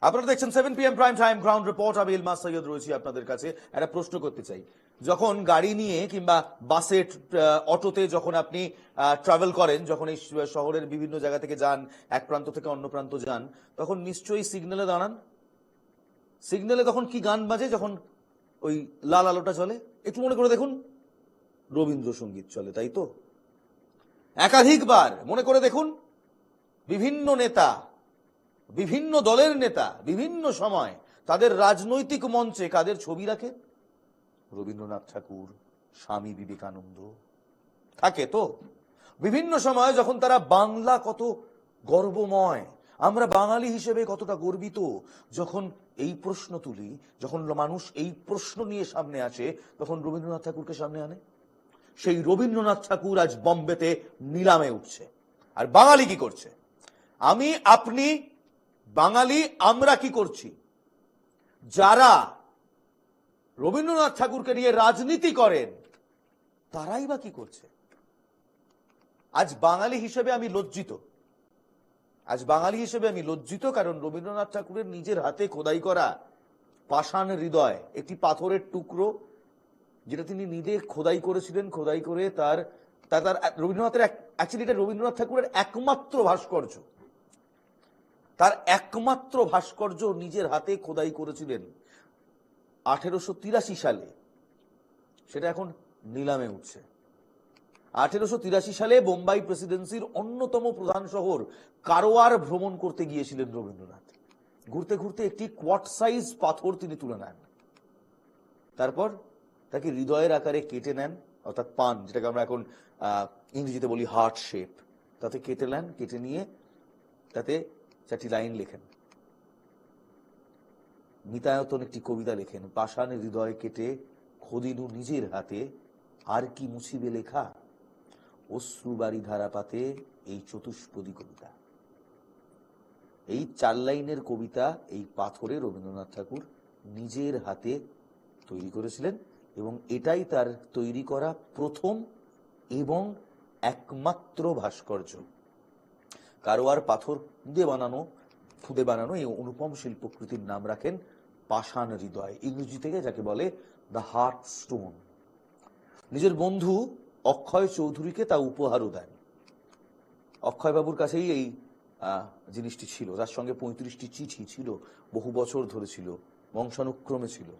আপনারা দেখছেন seven PM prime time ground report আমি ইলমাস সৈয়দ রয়েছি আপনাদের কাছে। একটা প্রশ্ন করতে চাই। যখন গাড়ি নিয়ে কিংবা বাসে অটোতে যখন আপনি ট্রাভেল করেন, যখন এই শহরের বিভিন্ন জায়গা থেকে যান, এক প্রান্ত থেকে অন্য প্রান্ত যান, তখন নিশ্চয়ই সিগন্যালে দাঁড়ান? সিগন্যালে তখন কি গান বাজে যখন ওই লাল আলোটা চলে? একটু মনে করে দেখুন। রবীন্দ্রসঙ্গীত চলে, তাই তো? একাধিকবার মনে করে দেখুন। বিভিন্ন নেতা বিভিন্ন দলের নেতা বিভিন্ন সময় তাদের রাজনৈতিক মঞ্চে কাদের ছবি রাখে? রবীন্দ্রনাথ ঠাকুর, স্বামী বিবেকানন্দ। থাকে তো? বিভিন্ন সময় যখন তারা বাংলা কত গর্বময়, আমরা বাঙালি হিসেবে কতটা গর্বিত, যখন এই প্রশ্ন তুলি, যখন মানুষ এই প্রশ্ন নিয়ে সামনে আসে, তখন রবীন্দ্রনাথ ঠাকুরকে সামনে আনে। সেই রবীন্দ্রনাথ ঠাকুর আজ বম্বেতে নিলামে উঠছে। আর বাঙালি কি করছে? আমি, আপনি বাঙালি, আমরা কি করছি? যারা রবীন্দ্রনাথ ঠাকুরকে নিয়ে রাজনীতি করেন, তারাই বা কি করছে? আজ বাঙালি হিসেবে আমি লজ্জিত। আজ বাঙালি হিসেবে আমি লজ্জিত কারণ রবীন্দ্রনাথ ঠাকুরের নিজের হাতে খোদাই করা পাষাণ হৃদয়, একটি পাথরের টুকরো, যেটা তিনি নিজে খোদাই করেছিলেন, খোদাই করে তার তার, রবীন্দ্রনাথের রবীন্দ্রনাথ ঠাকুরের একমাত্র ভাস্কর্য। তার একমাত্র ভাস্কর্য নিজের হাতে খোদাই করেছিলেন আঠেরোশো তিরাশি সালে। সেটা এখন নিলামে উঠছে। আঠেরোশো তিরাশি সালে বোম্বাই প্রেসিডেন্সির অন্যতম প্রধান শহর কারোয়ার ভ্রমণ করতে গিয়েছিলেন রবীন্দ্রনাথ। ঘুরতে ঘুরতে একটি কোয়াট সাইজ পাথর তিনি তুলে নেন। তারপর তাকে হৃদয়ের আকারে কেটে নেন, অর্থাৎ পান, যেটাকে আমরা এখন ইংরেজিতে বলি হার্ট শেপ। তাতে কেটে নেন, কেটে নিয়ে তাতে চারটি লাইন লেখেন। মিতায়তন একটি কবিতা লেখেন, পাষাণ হৃদয় কেটে খদিনু নিজের হাতে, আর কি মুছিবে লেখা? অশ্রু অশ্রুবাড়ি ধারাপাতে এই চতুষ্পদী কবিতা। এই চার লাইনের কবিতা এই পাথরে রবীন্দ্রনাথ ঠাকুর নিজের হাতে তৈরি করেছিলেন এবং এটাই তার তৈরি করা প্রথম এবং একমাত্র ভাস্কর্য। কারোয়ার পাথর খুদে বানানো খুদে বানানো এই অনুপম শিল্পকৃতির নাম রাখেন পাষাণ হৃদয়, ইংরেজি থেকে যাকে বলে দ্য হার্ট স্টোন নিজের বন্ধু অক্ষয় চৌধুরীকে তা উপহারও দেন। অক্ষয়বাবুর কাছেই এই জিনিসটি ছিল তার সঙ্গে পঁয়ত্রিশটি চিঠি ছিল, বহু বছর ধরে ছিল, বংশানুক্রমে ছিল।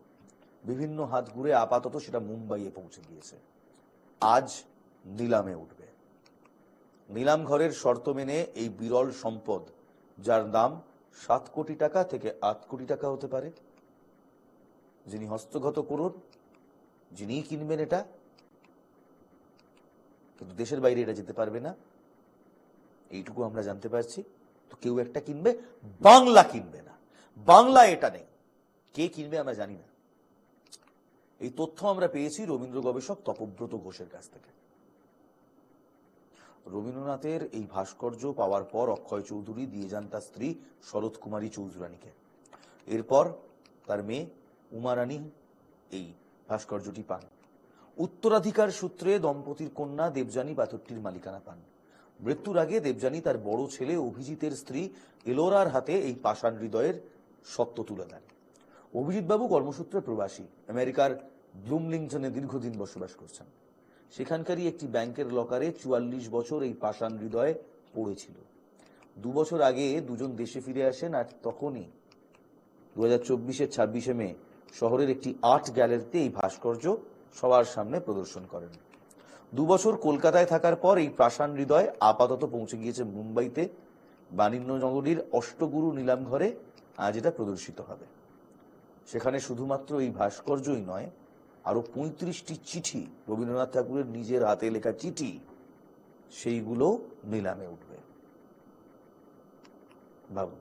বিভিন্ন হাত ঘুরে আপাতত সেটা মুম্বাইয়ে পৌঁছে গিয়েছে। আজ নিলামে উঠবে। নিলাম ঘরের শর্ত মেনে এই বিরল সম্পদ, যার দাম সাত কোটি টাকা থেকে আট কোটি টাকা হতে পারে। যিনি হস্তগত করুন যিনি কিনবেন এটা। কিন্তু দেশের বাইরে এটা যেতে পারবে না। এইটুকু আমরা জানতে পারছি। তো কেউ একটা কিনবে, বাংলা কিনবে না। বাংলা এটা নেই। কে কিনবে আমরা জানি না। এই তথ্য আমরা পেয়েছি রবীন্দ্র গবেষক তপব্রত ঘোষের কাছ থেকে। রবীন্দ্রনাথের এই ভাস্কর্য পাওয়ার পর অক্ষয় চৌধুরী দিয়ে যান তার স্ত্রী শরৎ কুমারী চৌধুরানীকে। এরপর তার মেয়ে উমারানী এই ভাস্কর্যটি পান। উত্তরাধিকার সূত্রে দম্পতির কন্যা দেবযানী পাথরটির মালিকানা পান। মৃত্যুর আগে দেবযানী তার বড় ছেলে অভিজিতের স্ত্রী এলোরার হাতে এই পাষাণ হৃদয়ের সত্য তুলে দেন। অভিজিৎবাবু কর্মসূত্রে প্রবাসী। আমেরিকার ব্লুমলিংটনে দীর্ঘদিন বসবাস করছেন। সেখানকারই একটি ব্যাংকের লকারে চুয়াল্লিশ বছর এই পাষাণ হৃদয় পড়েছিল। দু বছর আগে দুজন দেশে ফিরে আসেন আর তখনই। দু হাজার চব্বিশের ছাব্বিশে মে, শহরের একটি আর্ট গ্যালারিতে এই ভাস্কর্য সবার সামনে প্রদর্শন করেন। দু বছর কলকাতায় থাকার পর এই প্রাসান হৃদয় আপাতত পৌঁছে গিয়েছে মুম্বাইতে। বাণিজ্যনগরীর অষ্টগুরু নিলাম ঘরে আজ এটা প্রদর্শিত হবে। সেখানে শুধুমাত্র এই ভাস্কর্যই নয় আরও পঁয়ত্রিশটি চিঠি রবীন্দ্রনাথ ঠাকুরের নিজের হাতে লেখা চিঠি, সেইগুলো নিলামে উঠবে। ভাবুন,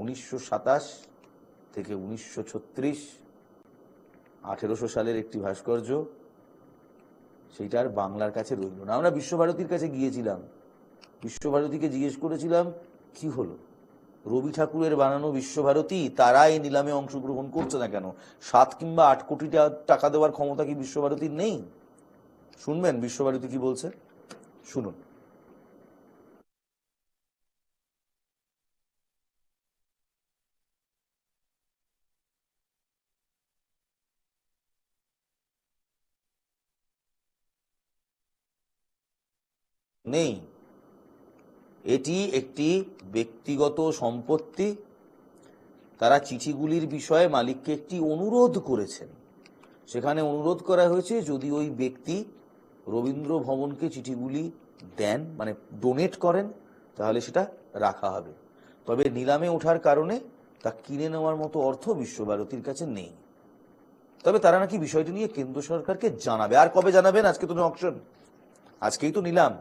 উনিশশো সাতাশ থেকে উনিশশো ছত্রিশ, আঠেরোশো সালের একটি ভাস্কর্য, সেইটা আর বাংলার কাছে রইল না। আমরা বিশ্বভারতীর কাছে গিয়েছিলাম। বিশ্বভারতীকে জিজ্ঞেস করেছিলাম, কি হলো? রবি ঠাকুরের বানানো বিশ্বভারতী তারা এই নিলামে অংশগ্রহণ করছে না কেন? সাত কিংবা আট কোটি টাকা দেওয়ার ক্ষমতা কি বিশ্বভারতীর নেই? শুনবেন, বিশ্বভারতী কি বলছে? শুনুন। নেই। এটি একটি ব্যক্তিগত সম্পত্তি। তারা চিঠিগুলির বিষয়ে মালিককে একটি অনুরোধ করেছেন। সেখানে অনুরোধ করা হয়েছে, যদি ওই ব্যক্তি রবীন্দ্র ভবনকে চিঠিগুলি দেন মানে ডোনেট করেন, তাহলে সেটা রাখা হবে। তবে নিলামে ওঠার কারণে তা কিনে নেওয়ার মতো অর্থ বিশ্বভারতীর কাছে নেই। তবে তারা নাকি বিষয়টি নিয়ে কেন্দ্র সরকারকে জানাবে। আর কবে জানাবেন? আজকে তো অকশন আজকেই তো নিলাম।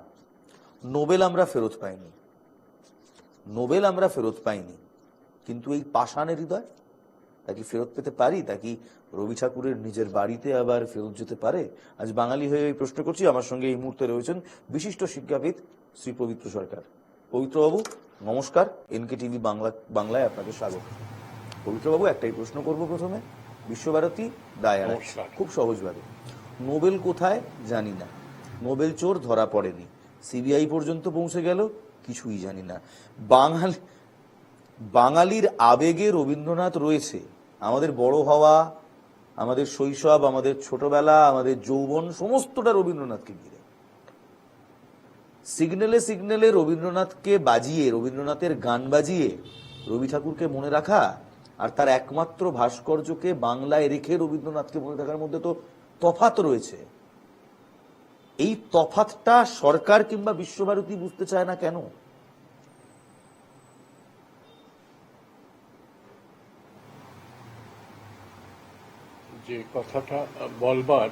নোবেল আমরা ফেরত পাইনি। নোবেল আমরা ফেরত পাইনি। কিন্তু এই পাষাণের হৃদয় তা কি ফেরত পেতে পারি? তা কি রবি ঠাকুরের নিজের বাড়িতে আবার ফেরত যেতে পারে? আজ বাঙালি হয়ে এই প্রশ্ন করছি। আমার সঙ্গে এই মুহূর্তে রয়েছেন বিশিষ্ট শিক্ষাবিদ শ্রী পবিত্র সরকার। পবিত্রবাবু নমস্কার। এনকে টিভি বাংলা বাংলায় আপনাকে স্বাগত। পবিত্রবাবু একটাই প্রশ্ন করব প্রথমে। বিশ্বভারতী দায় খুব সহজভাবে। নোবেল কোথায় জানি না। নোবেল চোর ধরা পড়েনি। সিবিআই পর্যন্ত পৌঁছে গেল, কিছুই জানি না। বাঙালি, বাঙালির আবেগে রবীন্দ্রনাথ রয়েছে। আমাদের বড় হওয়া, আমাদের শৈশব, আমাদের ছোটবেলা, আমাদের যৌবন, সমস্তটা রবীন্দ্রনাথকে ঘিরে। সিগন্যালে সিগন্যালে রবীন্দ্রনাথকে বাজিয়ে, রবীন্দ্রনাথের গান বাজিয়ে রবি ঠাকুরকে মনে রাখা আর তার একমাত্র ভাস্কর্যকে বাংলায় রেখে রবীন্দ্রনাথকে মনে রাখার মধ্যে তো তফাত রয়েছে। এই তফাতটা সরকার কিংবা বিশ্বভারতী বুঝতে চায় না কেন? যে কথাটা বলবার,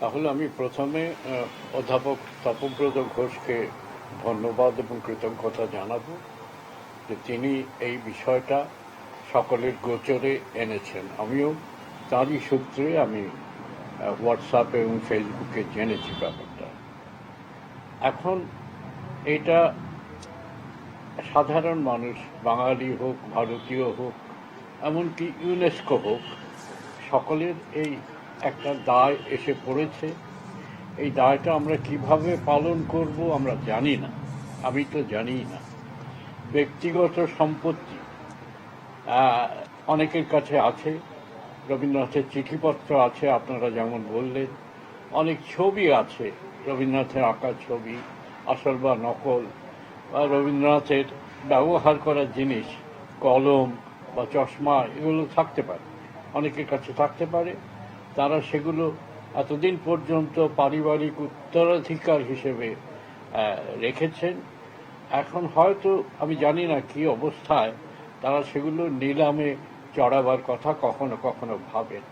তাহলে আমি প্রথমে অধ্যাপক তপব্রত ঘোষকে ধন্যবাদ এবং কৃতজ্ঞতা জানাব যে তিনি এই বিষয়টা সকলের গোচরে এনেছেন। আমিও তারই সূত্রে আমি হোয়াটসঅ্যাপে এবং ফেসবুকে জেনেছি ব্যাপারটা। এখন এটা সাধারণ মানুষ, বাঙালি হোক, ভারতীয় হোক, এমনকি ইউনেস্কো হোক, সকলের এই একটা দায় এসে পড়েছে। এই দায়টা আমরা কীভাবে পালন করব আমরা জানি না, আমি তো জানি না। ব্যক্তিগত সম্পত্তি অনেকের কাছে আছে রবীন্দ্রনাথের চিঠিপত্র আছে, আপনারা যেমন বললেন। অনেক ছবি আছে, রবীন্দ্রনাথের আঁকা ছবি, আসল বা নকল। বা রবীন্দ্রনাথের ব্যবহার করার জিনিস, কলম বা চশমা, এগুলো থাকতে পারে। অনেকের কাছে থাকতে পারে। তারা সেগুলো এতদিন পর্যন্ত পারিবারিক উত্তরাধিকার হিসেবে রেখেছেন। এখন হয়তো, আমি জানি না কি অবস্থায়, তারা সেগুলো নিলামে চড়াবার কথা কখনো কখনো ভাবেন।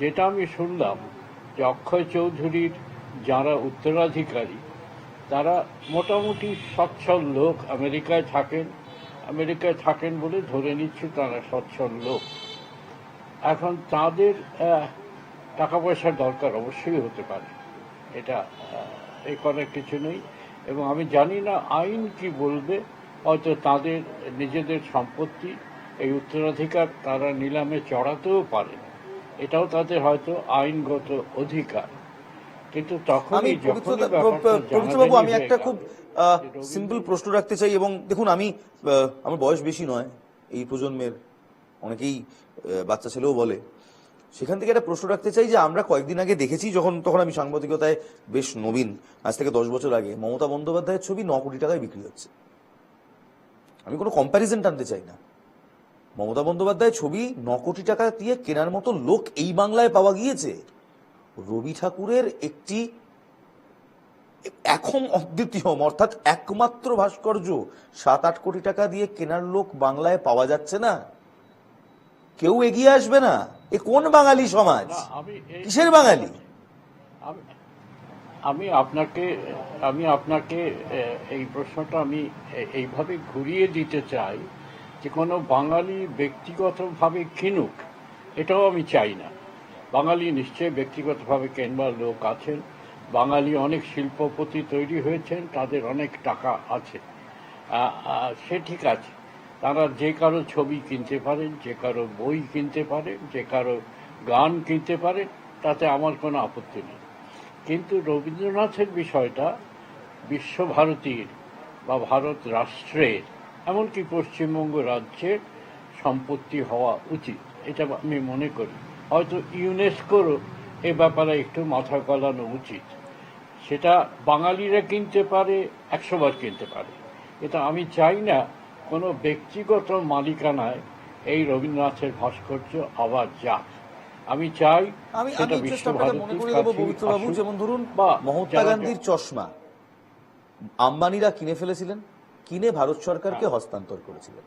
যেটা আমি শুনলাম যে অক্ষয় চৌধুরীর যারা উত্তরাধিকারী, তারা মোটামুটি সচ্ছল লোক আমেরিকায় থাকেন আমেরিকায় থাকেন বলে ধরে নিচ্ছি তারা সচ্ছল লোক। এখন তাদের টাকা পয়সার দরকার অবশ্যই হতে পারে। এটা এই করার কিছু নেই। এবং আমি জানি না আইন কি বলবে, হয়তো তাদের নিজেদের সম্পত্তি এই উত্তরাধিকার তারা নিলামে চড়াতেও পারে এটাও তাদের হয়তো আইনগত অধিকার। কিন্তু তখনই আমি একটা খুব সিম্পল প্রশ্ন রাখতে চাই এবং দেখুন আমি আমার বয়স বেশি নয় এই প্রজন্মের অনেকেই বাচ্চা ছেলেও বলে। সেখান থেকে একটা প্রশ্ন রাখতে চাই যে আমরা কয়েকদিন আগে দেখেছি যখন তখন আমি সাংবাদিকতায় বেশ নবীন। আজ থেকে দশ বছর আগে মমতা বন্দ্যোপাধ্যায়ের ছবি ন কোটি টাকায় বিক্রি হচ্ছে। আমি কোনো কম্প্যারিজন টানতে চাই না। মমতা বন্দ্যোপাধ্যায় ছবি ন কোটি টাকা দিয়ে কেনার মতো লোক এই বাংলায় পাওয়া গিয়েছে। রবি ঠাকুরের একটি এখন অদ্বিতীয় অর্থাৎ একমাত্র ভাস্কর্য সাত আট কোটি টাকা দিয়ে কেনার লোক বাংলায় পাওয়া যাচ্ছে না। কেউ এগিয়ে আসবে না। এ কোন বাঙালি সমাজ? কিসের বাঙালি? আমি আপনাকে আমি আপনাকে এই প্রশ্নটা আমি এইভাবে ঘুরিয়ে দিতে চাই যে কোনো বাঙালি ব্যক্তিগতভাবে কিনুক, এটাও আমি চাই না। বাঙালি নিশ্চয়ই ব্যক্তিগতভাবে কেনবার লোক আছেন। বাঙালি অনেক শিল্পপতি তৈরি হয়েছেন, তাদের অনেক টাকা আছে। সে ঠিক আছে। তারা যে কারও ছবি কিনতে পারেন, যে কারও বই কিনতে পারেন, যে কারও গান কিনতে পারেন, তাতে আমার কোনো আপত্তি নেই। কিন্তু রবীন্দ্রনাথের বিষয়টা বিশ্বভারতীর বা ভারত রাষ্ট্রের এমনকি পশ্চিমবঙ্গ রাজ্যের সম্পত্তি হওয়া উচিত এটা আমি মনে করি। হয়তো ইউনেস্কোরও এ ব্যাপারে একটু মাথা গলানো উচিত। সেটা বাঙালিরা কিনতে পারে একশো বার কিনতে পারে। এটা আমি চাই না কোনো ব্যক্তিগত মালিকানায় এই রবীন্দ্রনাথের ভাস্কর্য আবার যাক। আমি চাই আমি সেটা আমি মনে দেবো পবিত্রবাবু যেমন ধরুন বা মহাত্মা গান্ধীর চশমা। আম্বানিরা কিনে ফেলেছিলেন? কিনে ভারত সরকারকে হ্যাঁ। হস্তান্তর করেছিলেন।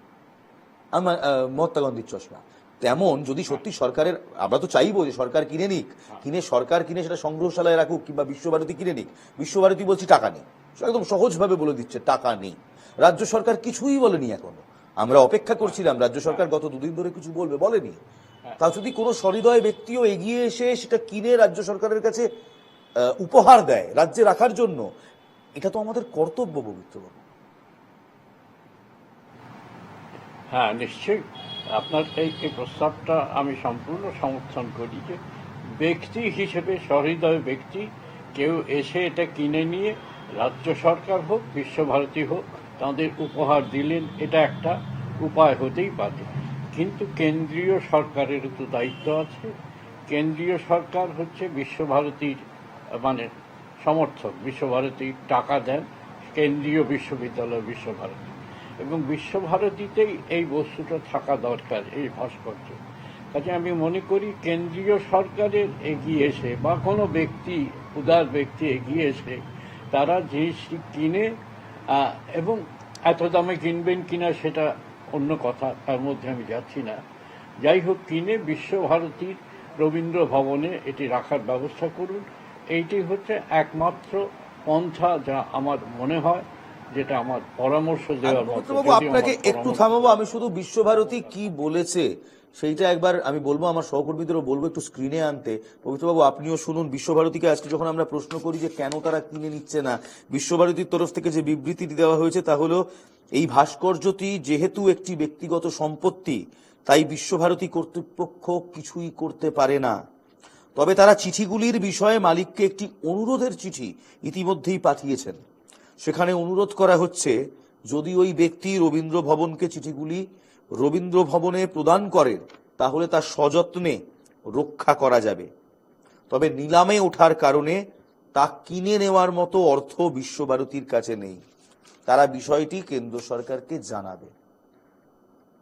আমা- আহ, মহাত্মা গান্ধীর চশমা। তেমন যদি সত্যি সরকারের আমরা তো চাইব যে সরকার কিনে নিক হ্যাঁ। কিনে সরকার কিনে সেটা সংগ্রহশালায় রাখুক কিংবা বিশ্বভারতী কিনে নিক বিশ্বভারতী বলছি টাকা নেই। একদম সহজভাবে বলে দিচ্ছে টাকা নেই। রাজ্য সরকার কিছুই বলেনি এখনও। আমরা অপেক্ষা করছিলাম রাজ্য সরকার গত দুদিন ধরে কিছু বলবে বলেনি। তা যদি কোনো সহৃদয় ব্যক্তিও এগিয়ে এসে সেটা কিনে রাজ্য সরকারের কাছে উপহার দেয় রাজ্যে রাখার জন্য এটা তো আমাদের কর্তব্য পবিত্রবাবু। হ্যাঁ নিশ্চয়ই। আপনার এই প্রস্তাবটা আমি সম্পূর্ণ সমর্থন করি যে ব্যক্তি হিসেবে, সহৃদয় ব্যক্তি, কেউ এসে এটা কিনে নিয়ে রাজ্য সরকার হোক, বিশ্বভারতী হোক, তাদের উপহার দিলেন, এটা একটা উপায় হতেই পারে। কিন্তু কেন্দ্রীয় সরকারের তো দায়িত্ব আছে। কেন্দ্রীয় সরকার হচ্ছে বিশ্বভারতীর মানে সমর্থক, বিশ্বভারতীর টাকা দেন কেন্দ্রীয় বিশ্ববিদ্যালয়, বিশ্বভারতী। এবং বিশ্বভারতীতেই এই বস্তুটা থাকা দরকার, এই ভাস্কর্য। কাজে আমি মনে করি কেন্দ্রীয় সরকারের এগিয়ে এসে বা কোনো ব্যক্তি, উদার ব্যক্তি এগিয়ে এসে, তারা জিনিসটি কিনে এবং এত দামে কিনবেন কিনা সেটা অন্য কথা, তার মধ্যে আমি যাচ্ছি না। যাই হোক, কিনে বিশ্বভারতীর রবীন্দ্র ভবনে এটি রাখার ব্যবস্থা করুন। এইটি হচ্ছে একমাত্র পন্থা যা আমার মনে হয়। যেটা আমার পরামর্শ দেওয়ার মতো আপনাকে একটু থামাবো আমি শুধু বিশ্বভারতী কি বলেছে সেইটা একবার আমি বলব আমার সহকর্মীদেরও বলব একটু স্ক্রিনে আনতে। পবিত্রবাবু আপনিও শুনুন বিশ্বভারতীকে আজকে যখন আমরা প্রশ্ন করি যে কেন তারা কিনে নিচ্ছে না বিশ্বভারতীর তরফ থেকে যে বিবৃতিটি দেওয়া হয়েছে তা হলো এই ভাস্কর্যটি যেহেতু একটি ব্যক্তিগত সম্পত্তি তাই বিশ্বভারতী কর্তৃপক্ষ কিছুই করতে পারে না। তবে তারা চিঠিগুলির বিষয়ে মালিককে একটি অনুরোধের চিঠি ইতিমধ্যেই পাঠিয়েছেন। সেখানে অনুরোধ করা হচ্ছে, যদি ওই ব্যক্তি রবীন্দ্র ভবনকে চিঠিগুলি রবীন্দ্র ভবনে প্রদান করেন, তাহলে তার সযত্নে রক্ষা করা যাবে। তবে নিলামে ওঠার কারণে তা কিনে নেওয়ার মতো অর্থ বিশ্বভারতীর কাছে নেই। তারা বিষয়টি কেন্দ্র সরকারকে জানাবে।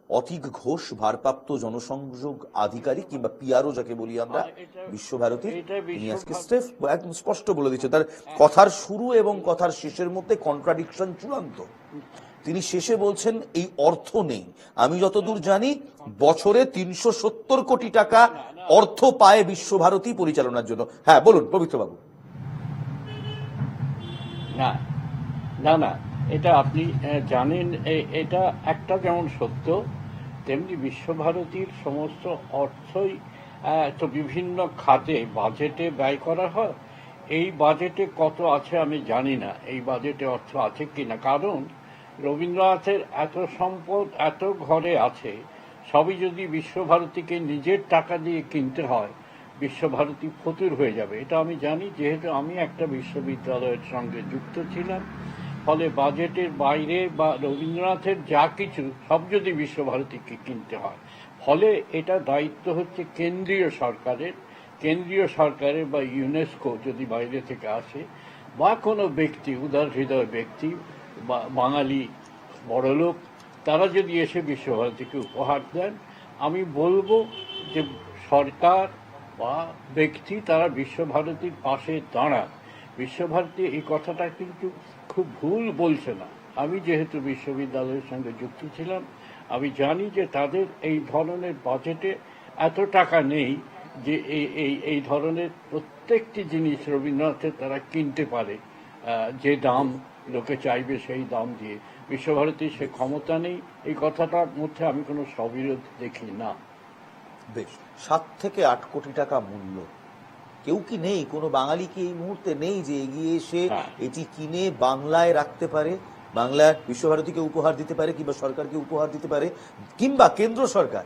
অতীক ঘোষ ভারপ্রাপ্ত জনসংযোগ আধিকারিক কিংবা পিআরও যাকে বলি আমরা আর বিশ্বভারতীর তিনি আজকে বিশ্বভারতী- একদম স্পষ্ট বলে দিচ্ছে তার কথার শুরু এবং কথার শেষের মধ্যে কন্ট্রাডিকশন চূড়ান্ত। তিনি শেষে বলছেন এই অর্থ নেই। আমি যতদূর জানি বছরে তিনশো সত্তর কোটি টাকা অর্থ পায় বিশ্বভারতী পরিচালনার জন্য। হ্যাঁ বলুন পবিত্রবাবু। না না না এটা আপনি জানেন এটা একটা যেমন সত্য তেমনি বিশ্বভারতীর সমস্ত অর্থই তো বিভিন্ন খাতে বাজেটে ব্যয় করা হয়। এই বাজেটে কত আছে আমি জানি না। এই বাজেটে অর্থ আছে কি না কারণ রবীন্দ্রনাথের এত সম্পদ, এত ঘরে আছে, সবই যদি বিশ্বভারতীকে নিজের টাকা দিয়ে কিনতে হয়, বিশ্বভারতী ফতুর হয়ে যাবে। এটা আমি জানি, যেহেতু আমি একটা বিশ্ববিদ্যালয়ের সঙ্গে যুক্ত ছিলাম। ফলে বাজেটের বাইরে বা রবীন্দ্রনাথের যা কিছু, সব যদি বিশ্বভারতীকে কিনতে হয়। ফলে এটা দায়িত্ব হচ্ছে কেন্দ্রীয় সরকারের কেন্দ্রীয় সরকারের বা ইউনেস্কো যদি বাইরে থেকে আসে, বা কোনো ব্যক্তি, উদার হৃদয় ব্যক্তি, বা বাঙালি বড়লোক, তারা যদি এসে বিশ্বভারতীকে উপহার দেন, আমি বলব যে সরকার বা ব্যক্তি, তারা বিশ্বভারতীর পাশে দাঁড়ান। বিশ্বভারতী এই কথাটা কিন্তু খুব ভুল বলছে না। আমি যেহেতু বিশ্ববিদ্যালয়ের সঙ্গে যুক্ত ছিলাম, আমি জানি যে তাদের এই ধরনের বাজেটে এত টাকা নেই যে এই এই ধরনের প্রত্যেকটি জিনিস রবীন্দ্রনাথের তারা কিনতে পারে যে দাম লোকে চাইবে সেই দাম দিয়ে। বিশ্বভারতীর সে ক্ষমতা নেই। এই কথাটার মধ্যে আমি কোনো সবিরোধ দেখি না। বেশ, সাত থেকে আট কোটি টাকা মূল্য কেউ কি নেই? কোনো বাঙালি কি এই মুহূর্তে নেই যে এগিয়ে এসে হ্যাঁ। এটি কিনে বাংলায় রাখতে পারে? বাংলার বিশ্বভারতীকে উপহার দিতে পারে কিংবা সরকারকে উপহার দিতে পারে? কিংবা কেন্দ্র সরকার?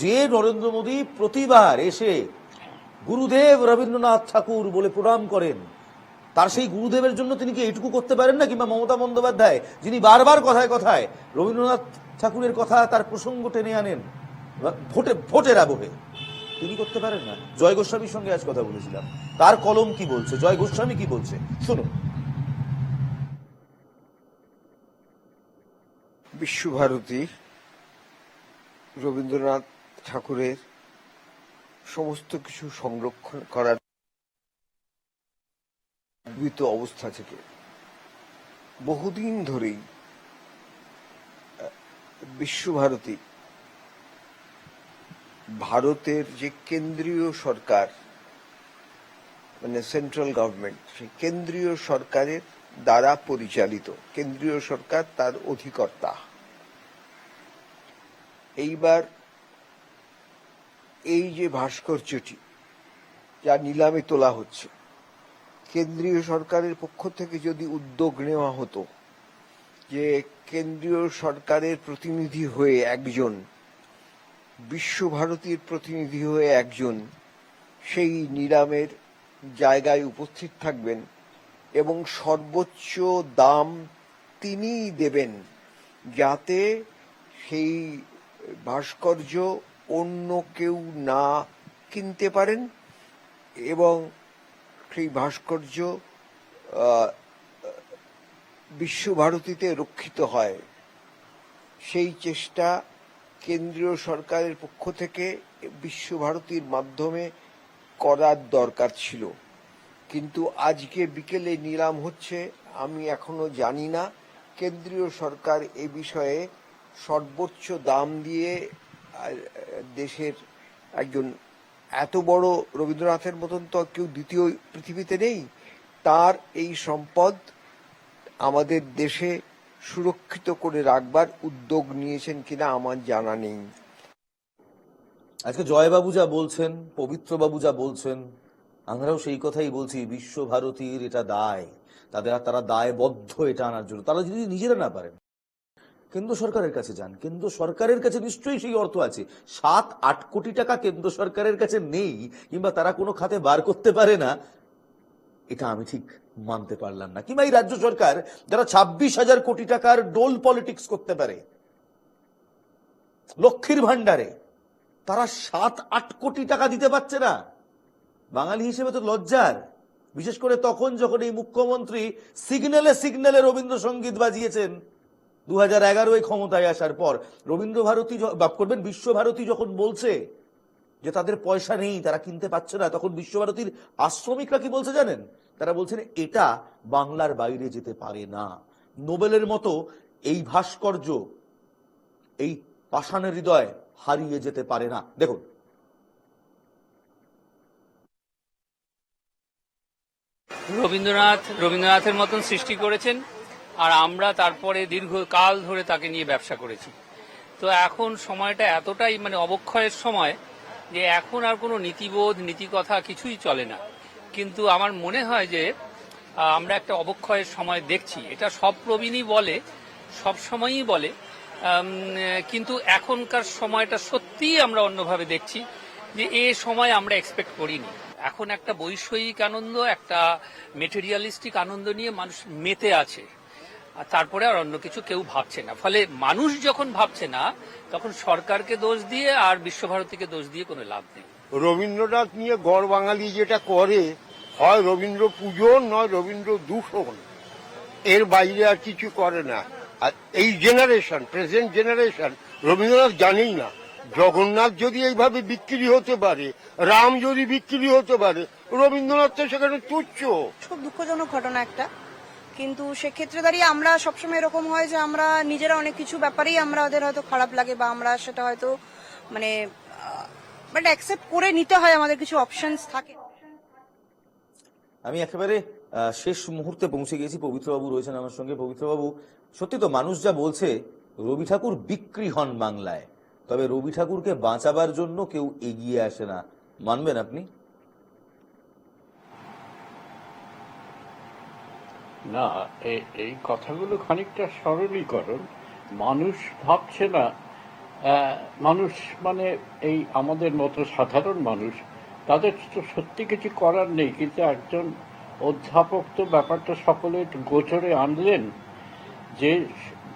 যে নরেন্দ্র মোদী প্রতিবার এসে গুরুদেব রবীন্দ্রনাথ ঠাকুর বলে প্রণাম করেন তার সেই গুরুদেবের জন্য তিনি কি এইটুকু করতে পারেন না? কিংবা মমতা বন্দ্যোপাধ্যায় যিনি বারবার কথায় কথায় রবীন্দ্রনাথ ঠাকুরের কথা তার প্রসঙ্গ টেনে আনেন ভোটে ভোটের আবহে। তিনি করতে পারেন না। জয় গোস্বামীর সঙ্গে আজ কথা বলেছিলাম। তার কলম কি বলছে? জয় গোস্বামী কি বলছে? শুনুন। বিশ্বভারতী রবীন্দ্রনাথ ঠাকুরের সমস্ত কিছু সংরক্ষণ করার অবস্থা থেকে বহুদিন ধরেই বিশ্বভারতী ভারতের যে কেন্দ্রীয় সরকার মানে সেন্ট্রাল গভর্নমেন্ট সেই কেন্দ্রীয় সরকারের দ্বারা পরিচালিত, কেন্দ্রীয় সরকার তার অধিকর্তা। এইবার এই যে ভাস্কর্যটি, যা নিলামে তোলা হচ্ছে, কেন্দ্রীয় সরকারের পক্ষ থেকে যদি উদ্যোগ নেওয়া হতো যে কেন্দ্রীয় সরকারের প্রতিনিধি হয়ে একজন বিশ্বভারতীর প্রতিনিধি হয়ে একজন সেই নিলামের জায়গায় উপস্থিত থাকবেন এবং সর্বোচ্চ দাম তিনিই দেবেন যাতে সেই ভাস্কর্য অন্য কেউ না কিনতে পারেন এবং সেই ভাস্কর্য বিশ্বভারতীতে রক্ষিত হয়। সেই চেষ্টা কেন্দ্রীয় সরকারের পক্ষ থেকে বিশ্বভারতীর মাধ্যমে করার দরকার ছিল। কিন্তু আজকে বিকেলে নিলাম হচ্ছে, আমি এখনও জানি না। কেন্দ্রীয় সরকার এ বিষয়ে সর্বোচ্চ দাম দিয়ে দেশের একজন এত বড় রবীন্দ্রনাথের মতন তো কেউ দ্বিতীয় পৃথিবীতে নেই। তার এই সম্পদ আমাদের দেশে সুরক্ষিত করে রাখবার উদ্যোগ নিয়েছেন কিনা আমার জানা নেই। আজকে জয়বাবু যা বলছেন, পবিত্রবাবু যা বলছেন, আমরাও সেই কথাই বলছি, বিশ্বভারতীর এটা দায়। তাদের আর তারা দায়বদ্ধ এটা আনার জন্য। তারা যদি নিজেরা না পারেন, কেন্দ্র সরকারের কাছে যান। কেন্দ্র সরকারের কাছে নিশ্চয়ই সেই অর্থ আছে। সাত, আট কোটি টাকা কেন্দ্র সরকারের কাছে নেই, কিংবা তারা কোনো খাতে বার করতে পারে না। এটা আমি ঠিক মানতে পারলাম না। কিংবা এই রাজ্য সরকার যারা ছাব্বিশ হাজার কোটি টাকার ডোল পলিটিক্স করতে পারে, লক্ষ্মীর ভান্ডারে তারা সাত, আট কোটি টাকা দিতে পারছে না। বাঙালি হিসেবে তো লজ্জার। বিশেষ করে তখন যখন এই মুখ্যমন্ত্রী সিগন্যালে সিগন্যালে রবীন্দ্রসঙ্গীত বাজিয়েছেন দু হাজার এগারোয় ক্ষমতায় আসার পর রবীন্দ্র ভারতী য- বাপ করবেন, বিশ্বভারতী যখন বলছে যে তাদের পয়সা নেই, তারা কিনতে পারছে না, তখন বিশ্বভারতীর আশ্রমিকরা কি বলছে জানেন? তারা বলছেন, এটা বাংলার বাইরে যেতে পারে না। নোবেলের মতো এই ভাস্কর্য, এই পাষাণের হৃদয় হারিয়ে যেতে পারে না। দেখুন। রবীন্দ্রনাথ, রবীন্দ্রনাথের মতন সৃষ্টি করেছেন আর আমরা তারপরে দীর্ঘকাল ধরে তাকে নিয়ে ব্যবসা করেছি। তো এখন সময়টা এতটাই মানে অবক্ষয়ের সময় যে এখন আর কোনো নীতিবোধ, নীতিকথা কিছুই চলে না। কিন্তু আমার মনে হয় যে আমরা একটা অবক্ষয়ের সময় দেখছি। এটা সব প্রবীণই বলে, সব সময়ই বলে। কিন্তু এখনকার সময়টা সত্যিই আমরা অন্যভাবে দেখছি যে, এ সময় আমরা এক্সপেক্ট করিনি। এখন একটা বৈষয়িক আনন্দ, একটা মেটেরিয়ালিস্টিক আনন্দ নিয়ে মানুষ মেতে আছে। আর তারপরে আর অন্য কিছু কেউ ভাবছে না। ফলে মানুষ যখন ভাবছে না, তখন সরকারকে দোষ দিয়ে আর বিশ্বভারতীকে দোষ দিয়ে কোনো লাভ নেই। রবীন্দ্রনাথ নিয়ে গড় বাঙালি যেটা করে, হয় রবীন্দ্র পুজো নয় রবীন্দ্র দূষণ। এর বাইরে আর কিছু করে না। আর এই জেনারেশন প্রেজেন্ট জেনারেশন রবীন্দ্রনাথ জানেই না। জগন্নাথ যদি এইভাবে বিক্রি হতে পারে, রাম যদি বিক্রি হতে পারে, রবীন্দ্রনাথ তো সেখানে তুচ্ছ। খুব দুঃখজনক ঘটনা একটা। কিন্তু সেক্ষেত্রে দাঁড়িয়ে আমরা সবসময় এরকম হয় যে আমরা নিজেরা অনেক কিছু ব্যাপারেই আমরা ওদের হয়তো খারাপ লাগে বা আমরা সেটা হয়তো মানে বাট অ্যাকসেপ্ট করে নিতে হয় আমাদের কিছু অপশনস থাকে। আমি একেবারে শেষ মুহূর্তে পৌঁছে গেছি পবিত্রবাবু রয়েছেন আমার সঙ্গে। পবিত্রবাবু সত্যি তো মানুষ যা বলছে রবি ঠাকুর বিক্রি হন বাংলায়। তবে রবি ঠাকুরকে বাঁচাবার জন্য কেউ এগিয়ে আসে না। মানবেন আপনি? না এ- এই কথাগুলো খানিকটা সরলীকরণ। মানুষ ভাবছে না মানুষ মানে এই আমাদের মতো সাধারণ মানুষ, তাদের তো সত্যি কিছু করার নেই, কিন্তু একজন অধ্যাপক তো ব্যাপারটা সকলে গোচরে আনলেন যে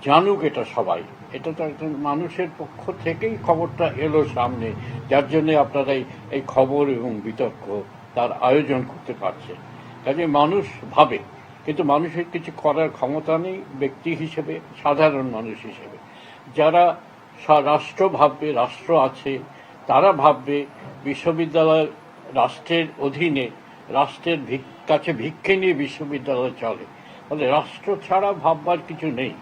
জানুক এটা সবাই। এটা তো একজন মানুষের পক্ষ থেকেই খবরটা এলো সামনে, যার জন্য আপনারা এই- খবর এবং বিতর্ক তার আয়োজন করতে পারছে কাজে মানুষ ভাবে, কিন্তু মানুষের কিছু করার ক্ষমতা নেই ব্যক্তি হিসেবে, সাধারণ মানুষ হিসেবে। যারা রাষ্ট্র ভাববে, রাষ্ট্র আছে। তারা ভাববে, বিশ্ববিদ্যালয় রাষ্ট্রের অধীনে, রাষ্ট্রের কাছে ভিক্ষে নিয়ে বিশ্ববিদ্যালয় চলে। ফলে রাষ্ট্র ছাড়া ভাববার কিছু নেই।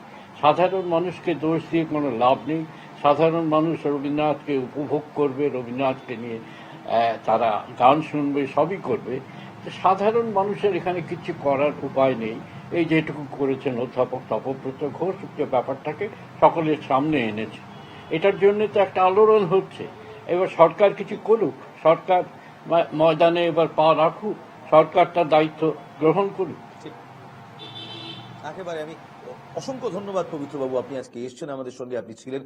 সাধারণ মানুষকে দোষ দিয়ে কোনো লাভ নেই। সাধারণ মানুষ রবীন্দ্রনাথকে উপভোগ করবে, রবীন্দ্রনাথকে নিয়ে তারা গান শুনবে, সবই করবে। সাধারণ মানুষের এখানে কিছু করার উপায় নেই। এই যেটুকু করেছেন অধ্যাপক তপব্রত ঘোষ ব্যাপারটাকে সকলের সামনে এনেছে। এটার জন্য তো একটা আলোড়ন হচ্ছে। এবার সরকার কিছু করুক, সরকার ময়দানে এবার পা রাখুক, সরকার তার দায়িত্ব গ্রহণ করুক। একেবারে আমি অসংখ্য ধন্যবাদ পবিত্রবাবু, আপনি আজকে এসছেন আমাদের সঙ্গে, আপনি ছিলেন।